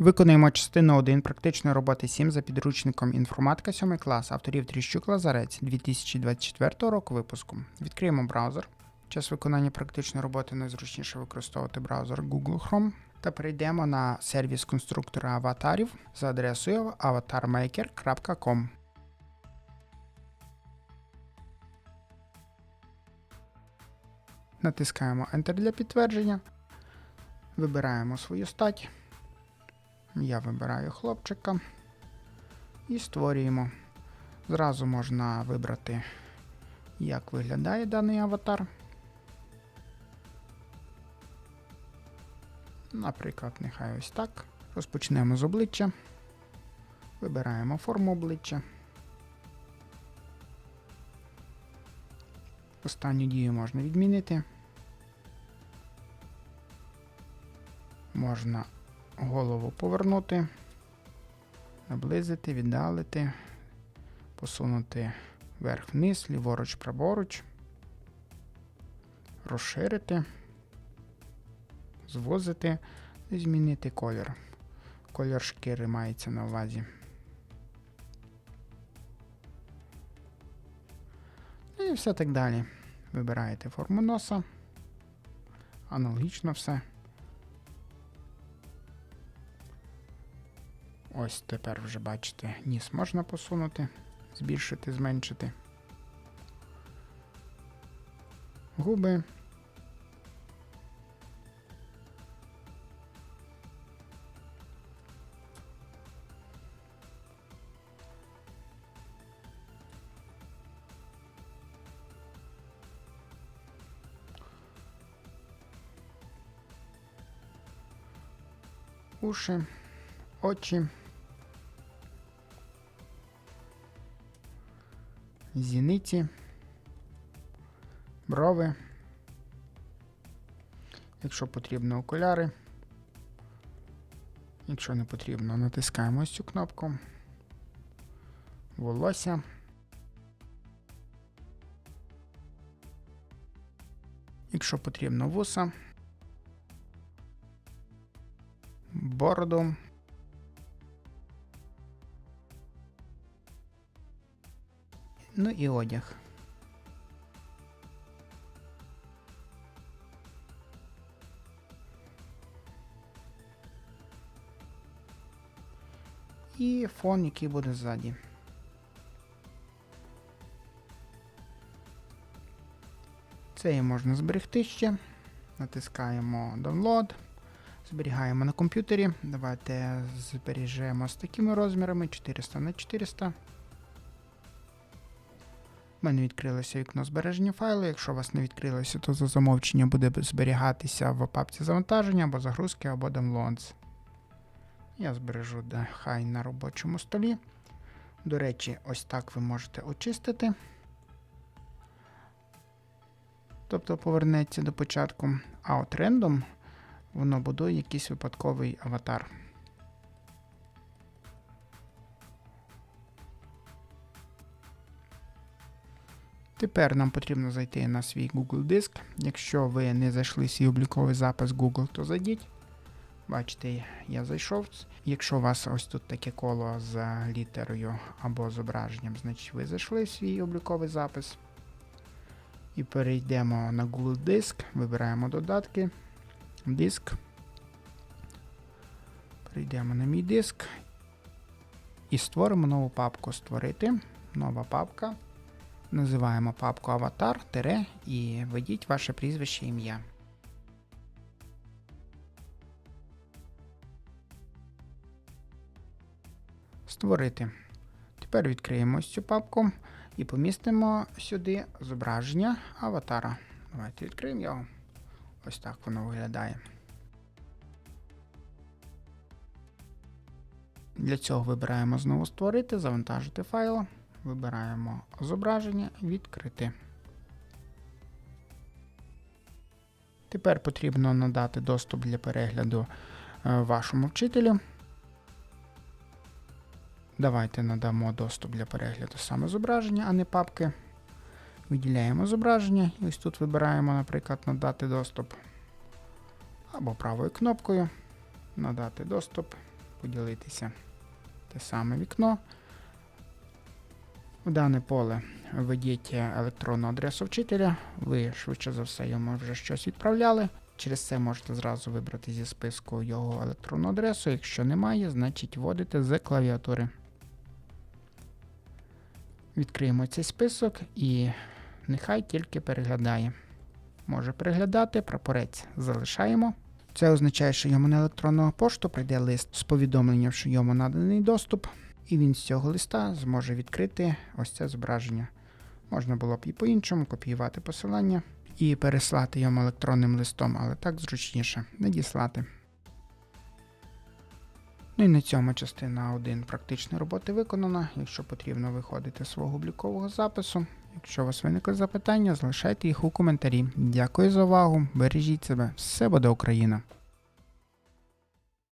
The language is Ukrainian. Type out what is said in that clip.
Виконуємо частину 1 практичної роботи 7 за підручником інформатика 7 клас авторів Тріщук Лазарець 2024 року випуску. Відкриємо браузер. Час виконання практичної роботи найзручніше використовувати браузер Google Chrome та перейдемо на сервіс конструктора аватарів за адресою avatarmaker.com. Натискаємо Enter для підтвердження. Вибираємо свою стать. Я вибираю хлопчика і створюємо. Зразу можна вибрати, як виглядає даний аватар. Наприклад, нехай ось так. Розпочнемо з обличчя. Вибираємо форму обличчя. Останню дію можна відмінити. Можна голову повернути, наблизити, віддалити, посунути вверх-вниз, ліворуч, праворуч, розширити, звозити і змінити колір. Колір шкіри мається на увазі. І все так далі. Вибираєте форму носа. Аналогічно все. Ось тепер вже бачите, ніс можна посунути, збільшити, зменшити. Губи. Уші, очі. Зіниці, брови. Якщо потрібно окуляри. Якщо не потрібно, натискаємо ось цю кнопку. Волосся. Якщо потрібно вуса. Бороду. Ну і одяг. І фон, який буде ззаді. Це і можна зберегти ще. Натискаємо Download. Зберігаємо на комп'ютері. Давайте збережемо з такими розмірами 400 на 400. У мене відкрилося вікно збереження файлу. Якщо у вас не відкрилося, то за замовчення буде зберігатися в папці завантаження або загрузки, або downloads. Я збережу хай на робочому столі. До речі, ось так ви можете очистити. Тобто повернеться до початку. А рендом воно будує якийсь випадковий аватар. Тепер нам потрібно зайти на свій Google диск. Якщо ви не зайшли свій обліковий запис Google, то зайдіть. Бачите, я зайшов. Якщо у вас ось тут таке коло з літерою або зображенням, значить ви зайшли свій обліковий запис. І перейдемо на Google диск, вибираємо додатки, диск. Перейдемо на мій диск і створимо нову папку Створити. Нова папка. Називаємо папку аватар тире і введіть ваше прізвище ім'я. Створити. Тепер відкриємо цю папку і помістимо сюди зображення аватара. Давайте відкриємо його. Ось так воно виглядає. Для цього вибираємо знову створити, завантажити файл. Вибираємо зображення, відкрити. Тепер потрібно надати доступ для перегляду е, вашому вчителю. Давайте надамо доступ для перегляду саме зображення, а не папки. Виділяємо зображення і ось тут вибираємо, наприклад, надати доступ. Або правою кнопкою надати доступ. поділитися. Те саме вікно. В дане поле введіть електронну адресу вчителя. Ви швидше за все йому вже щось відправляли. Через це можете зразу вибрати зі списку його електронну адресу. Якщо немає, значить вводите з клавіатури. Відкриємо цей список і нехай тільки переглядає. Може переглядати, прапорець залишаємо. Це означає, що йому на електронну пошту прийде лист з повідомленням, що йому наданий доступ, і він з цього листа зможе відкрити ось це зображення. Можна було б і по-іншому копіювати посилання і переслати йому електронним листом, але так зручніше надіслати. Ну і на цьому частина 1 практичної роботи виконана. Якщо потрібно, виходите з свого облікового запису. Якщо у вас виникли запитання, залишайте їх у коментарі. Дякую за увагу, бережіть себе, все буде Україна!